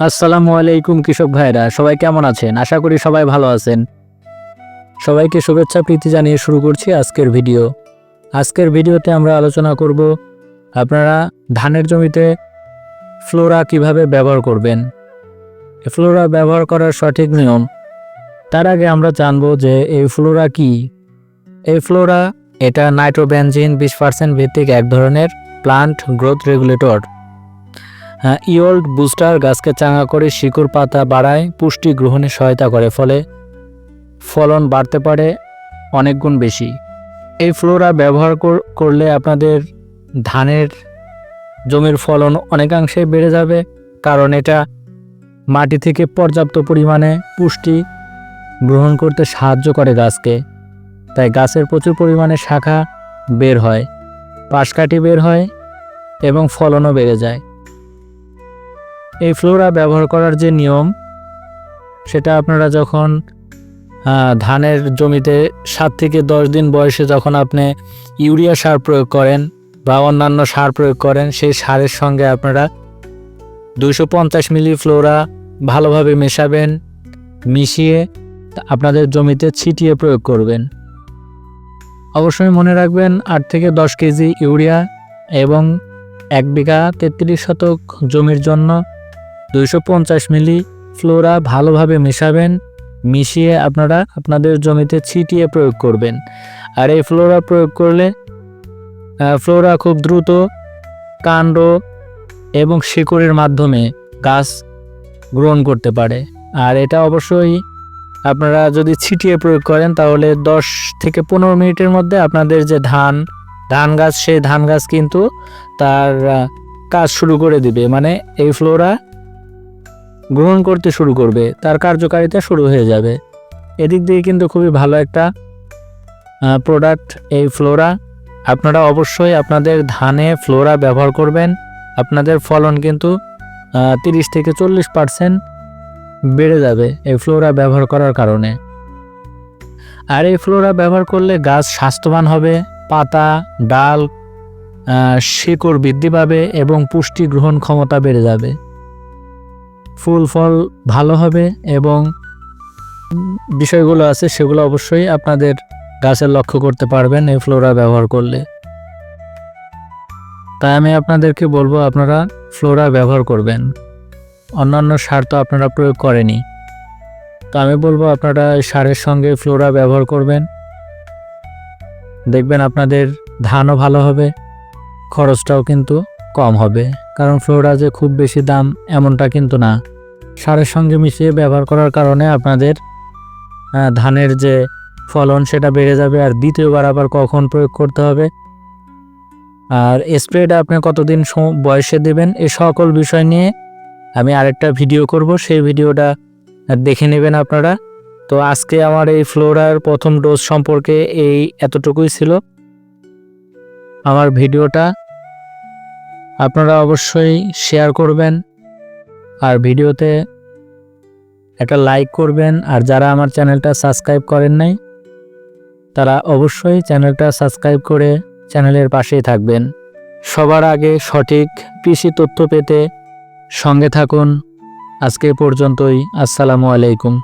আসসালামু আলাইকুম, কৃষক ভাইরা। সবাই কেমন আছেন? আশা করি সবাই ভালো আছেন। সবাইকে শুভেচ্ছা, প্রীতি জানিয়ে শুরু করছি আজকের ভিডিও। আজকের ভিডিওতে আমরা আলোচনা করব, আপনারা ধানের জমিতে ফ্লোরা কীভাবে ব্যবহার করবেন? ফ্লোরা ব্যবহার করার সঠিক নিয়ম, তার আগে আমরা জানব যে এই ফ্লোরা কি। এই ফ্লোরা, এটা নাইট্রোবেনজিন, বিশ পার্সেন্ট ভিত্তিক এক ধরনের plant growth regulator. Yield booster গাছকে চাঙা করে শিকড় পাতা বাড়ায় পুষ্টি গ্রহণে সহায়তা করে, ফলে ফলন বাড়তে পারে অনেক গুণ বেশি। এই ফ্লোরা ব্যবহার কর- করলে আপনাদের ধানের জমির ফলন অনেকাংশে বেড়ে যাবে, কারণ এটা মাটি থেকে পর্যাপ্ত পরিমাণে পুষ্টি গ্রহণ করতে সাহায্য করে গাছকে। তাই গাছের প্রচুর পরিমাণে শাখা বের হয়, পাশকাঠি বের হয় এবং ফলনও বেড়ে যায়। এই ফ্লোরা ব্যবহার করার যে নিয়ম, সেটা আপনারা যখন ধানের জমিতে সাত থেকে দশ দিন বয়সে যখন আপনি ইউরিয়া সার প্রয়োগ করেন বা অন্যান্য সার প্রয়োগ করেন, সেই সারের সঙ্গে আপনারা দুইশো পঞ্চাশ মিলি ফ্লোরা ভালোভাবে মেশাবেন, মিশিয়ে আপনাদের জমিতে ছিটিয়ে প্রয়োগ করবেন। অবশ্যই মনে রাখবেন, আট থেকে দশ কেজি ইউরিয়া এবং এক বিঘা তেত্রিশ শতক জমির জন্য দুইশো পঞ্চাশ মিলি ফ্লোরা ভালোভাবে মেশাবেন, মিশিয়ে আপনারা আপনাদের জমিতে ছিটিয়ে প্রয়োগ করবেন। আর এই ফ্লোরা প্রয়োগ করলে ফ্লোরা খুব দ্রুত কাণ্ড এবং শিকড়ের মাধ্যমে গাছ গ্রহণ করতে পারে। আর এটা অবশ্যই আপনারা যদি ছিটিয়ে প্রয়োগ করেন, তাহলে দশ থেকে পনেরো মিনিটের মধ্যে আপনাদের যে ধান ধান গাছ, সেই ধান গাছ কিন্তু তার কাজ শুরু করে দিবে। মানে এই ফ্লোরা গ্রহণ করতে শুরু করবে, তার কার্যকারিতা শুরু হয়ে যাবে। এদিক দিয়ে কিন্তু খুবই ভালো একটা প্রোডাক্ট এই ফ্লোরা আপনারা অবশ্যই আপনাদের ধানে ফ্লোরা ব্যবহার করবেন। আপনাদের ফলন কিন্তু তিরিশ থেকে চল্লিশ পার্সেন্ট বেড়ে যাবে এই ফ্লোরা ব্যবহার করার কারণে। আর এই ফ্লোরা ব্যবহার করলে গাছ স্বাস্থ্যবান হবে, পাতা, ডাল শিকড় বৃদ্ধি পাবে এবং পুষ্টি গ্রহণ ক্ষমতা বেড়ে যাবে। ফুল ফল ভালো হবে এবং বিষয়গুলো আছে সেগুলো অবশ্যই আপনাদের গাছের লক্ষ্য করতে পারবেন এই ফ্লোরা ব্যবহার করলে। তাই আমি আপনাদেরকে বলব আপনারা ফ্লোরা ব্যবহার করবেন। অন্যান্য সার তো আপনারা প্রয়োগ করেনি তো আমি বলব আপনারা সারের সঙ্গে ফ্লোরা ব্যবহার করবেন। দেখবেন আপনাদের ধানও ভালো হবে, খরচটাও কিন্তু কম হবে, কারণ ফ্লোরা যে খুব বেশি দাম এমনটা কিন্তু না। সারের সঙ্গে মিশিয়ে ব্যবহার করার কারণে আপনাদের ধানের যে ফলন সেটা বেড়ে যাবে আর দ্বিতীয়বার আবার কখন প্রয়োগ করতে হবে। আর স্প্রেটা আপনি কতদিন বয়সে দেবেন এই সকল বিষয় নিয়ে আমি আরেকটা ভিডিও করব। সেই ভিডিওটা দেখে নেবেন আপনারা। তো আজকে আমার এই ফ্লোরার প্রথম ডোজ সম্পর্কে এই এতটুকুই ছিল। আমার ভিডিওটা আপনারা অবশ্যই শেয়ার করবেন আর ভিডিওতে একটা লাইক করবেন। আর যারা আমার চ্যানেলটা সাবস্ক্রাইব করেন নাই, তারা অবশ্যই চ্যানেলটা সাবস্ক্রাইব করে চ্যানেলের পাশেই থাকবেন। সবার আগে সঠিক কৃষি তথ্য পেতে সঙ্গে থাকুন। আজকে পর্যন্তই, আসসালামু আলাইকুম।